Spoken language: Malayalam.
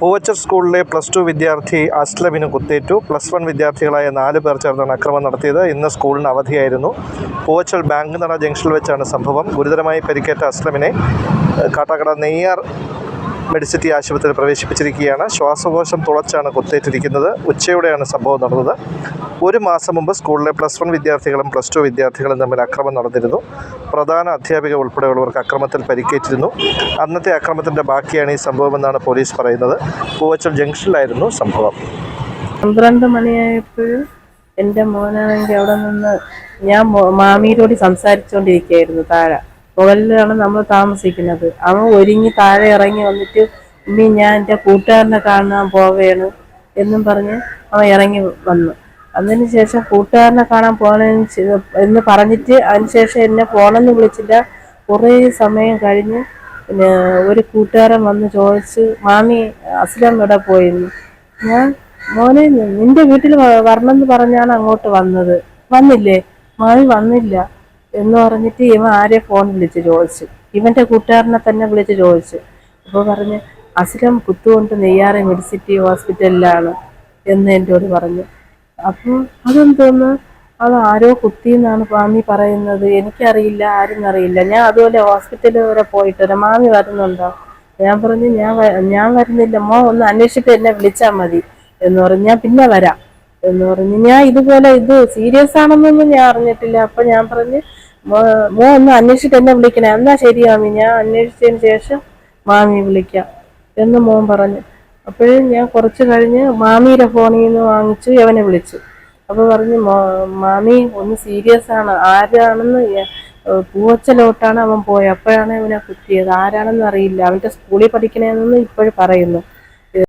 പൂവച്ചർ സ്കൂളിലെ പ്ലസ് ടു വിദ്യാർത്ഥി അസ്ലമിന് കുത്തേറ്റു. പ്ലസ് വൺ വിദ്യാർത്ഥികളായ നാല് പേർ ചേർന്നാണ് അക്രമം നടത്തിയത്. ഇന്ന് സ്കൂളിന് അവധിയായിരുന്നു. പൂവച്ചൽ ബാങ്ക് നട ജംഗ്ഷനിൽ വെച്ചാണ് സംഭവം. ഗുരുതരമായി പരിക്കേറ്റ അസ്ലമിനെ കാട്ടാക്കട നെയ്യാർ മെഡിസിറ്റി ആശുപത്രിയിൽ പ്രവേശിപ്പിച്ചിരിക്കുകയാണ്. ശ്വാസകോശം തുളച്ചാണ് കുത്തേറ്റിരിക്കുന്നത്. ഉച്ചയോടെയാണ് സംഭവം നടന്നത്. ഒരു മാസം മുമ്പ് സ്കൂളിലെ പ്ലസ് വൺ വിദ്യാർത്ഥികളും പ്ലസ് ടു വിദ്യാർത്ഥികളും തമ്മിൽ അക്രമം നടന്നിരുന്നു. പ്രധാന അധ്യാപിക ഉൾപ്പെടെയുള്ളവർക്ക് അക്രമത്തിൽ പരിക്കേറ്റിരുന്നു. അന്നത്തെ അക്രമത്തിന്റെ ബാക്കിയാണ് ഈ സംഭവമെന്നാണ് പോലീസ് പറയുന്നത്. പൂവച്ചൽ ജംഗ്ഷനിലായിരുന്നു സംഭവം. പന്ത്രണ്ട് മണിയായപ്പോഴും എന്റെ മോനാണെങ്കിൽ അവിടെ നിന്ന് ഞാൻ മാമിയോട് സംസാരിച്ചുകൊണ്ടിരിക്കുകയായിരുന്നു താഴെ. മുകളിലാണ് നമ്മൾ താമസിക്കുന്നത്. അവൻ ഒരുങ്ങി താഴെ ഇറങ്ങി വന്നിട്ട് ഇനി ഞാൻ എന്റെ കൂട്ടുകാരനെ കാണാൻ പോവുകയാണ് എന്നും പറഞ്ഞ് അവൻ ഇറങ്ങി വന്നു. അതിന് ശേഷം കൂട്ടുകാരനെ കാണാൻ പോകണമെന്ന് എന്ന് പറഞ്ഞിട്ട് അതിന് ശേഷം എന്നെ പോകണമെന്ന് വിളിച്ചില്ല. കുറേ സമയം കഴിഞ്ഞ് പിന്നെ ഒരു കൂട്ടുകാരൻ വന്ന് ചോദിച്ച് മാമി അസ്ലം ഇവിടെ പോയിരുന്നു? ഞാൻ മോനെ നിന്റെ വീട്ടിൽ വരണമെന്ന് പറഞ്ഞാണ് അങ്ങോട്ട് വന്നത്. വന്നില്ലേ? മാമി വന്നില്ല. എന്ന് പറഞ്ഞിട്ട് ഇവൻ ആരെ ഫോൺ വിളിച്ച് ചോദിച്ചു. ഇവന്റെ കൂട്ടുകാരനെ തന്നെ വിളിച്ച് ചോദിച്ചു. അപ്പോൾ പറഞ്ഞ് അസുരം കുത്തുകൊണ്ട് നെയ്യാറെ മെഡിസിറ്റി ഹോസ്പിറ്റലിലാണ് എന്ന് എന്നോട് പറഞ്ഞു. അപ്പോൾ അതെന്തോന്ന്? അത് ആരോ കുത്തി എന്നാണ് മാമി പറയുന്നത്. എനിക്കറിയില്ല ആരും അറിയില്ല. ഞാൻ അതുപോലെ ഹോസ്പിറ്റലിൽ വരെ പോയിട്ട് വരാം. മാമി വരുന്നുണ്ടോ? ഞാൻ പറഞ്ഞു ഞാൻ ഞാൻ വരുന്നില്ല. മോ ഒന്ന് അന്വേഷിച്ചിട്ട് എന്നെ വിളിച്ചാൽ മതി എന്ന് പറഞ്ഞു. ഞാൻ പിന്നെ വരാം എന്ന് പറഞ്ഞു. ഞാൻ ഇതുപോലെ ഇത് സീരിയസ് ആണെന്നൊന്നും ഞാൻ അറിഞ്ഞിട്ടില്ല. അപ്പം ഞാൻ പറഞ്ഞ് മോ ഒന്ന് അന്വേഷിച്ചിട്ട് എന്നെ വിളിക്കണേ. എന്നാ ശരി മാമി ഞാൻ അന്വേഷിച്ചതിന് ശേഷം മാമി വിളിക്കാം എന്ന് മോൻ പറഞ്ഞു. അപ്പോഴും ഞാൻ കുറച്ച് കഴിഞ്ഞ് മാമിയുടെ ഫോണിൽ നിന്ന് വാങ്ങിച്ചു അവനെ വിളിച്ചു. അപ്പോൾ പറഞ്ഞു മാമി ഒന്ന് സീരിയസ് ആണ്. ആരാണെന്ന് പൂവച്ചലോട്ടാണ് അവൻ പോയത് അപ്പോഴാണ് അവനെ കുത്തിയത്. ആരാണെന്ന് അറിയില്ല. അവന്റെ സ്കൂളിൽ പഠിക്കണേന്ന് ഇപ്പോഴും പറയുന്നു.